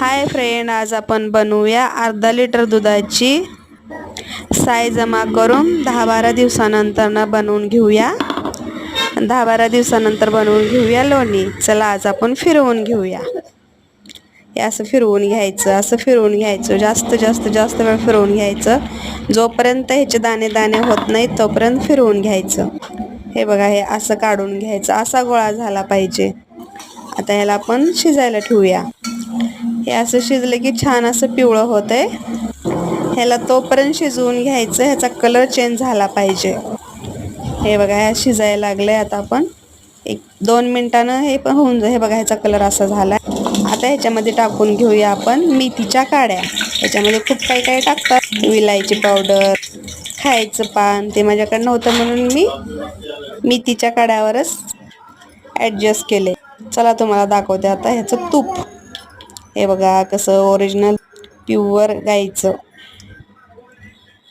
Hi friend आज आपण बनवूया अर्धा लिटर दुधाची साय जमा करून दहा बारा दिवसानंतर बनवून घेऊया. दहा बारा दिवसानंतर बनवून घेऊया लोणी. चला आज आपण फिरवून घेऊया. हे असं फिरवून घ्यायचं असं फिरवून घ्यायचं जास्त जास्त जास्त वेळ फिरवून घ्यायचं. जोपर्यंत ह्याचे दाणे दाणे होत नाहीत तोपर्यंत फिरवून घ्यायचं. हे बघा हे असं काढून घ्यायचं. असा गोळा झाला पाहिजे. आता ह्याला आपण शिजायला ठेवूया. हे असं शिजलं की छान असं पिवळं होतंय. ह्याला तोपर्यंत शिजवून घ्यायचं ह्याचा कलर चेंज झाला पाहिजे. हे बघा ह्या शिजायला लागलं आहे आता आपण. एक दोन मिनटानं हे पण होऊन जाईल. हे बघा ह्याचा कलर असा झाला आता ह्याच्यामध्ये टाकून घेऊया आपण मेथीच्या काड्या. ह्याच्यामध्ये खूप काही काही टाकतात. विलायची पावडर खायचं पान ते माझ्याकडे नव्हतं म्हणून मी मेथीच्या काड्यावरच ॲडजस्ट केले. चला तुम्हाला दाखवते आता ह्याचं तूप. हे बघा कसं ओरिजिनल प्युअर गाईचं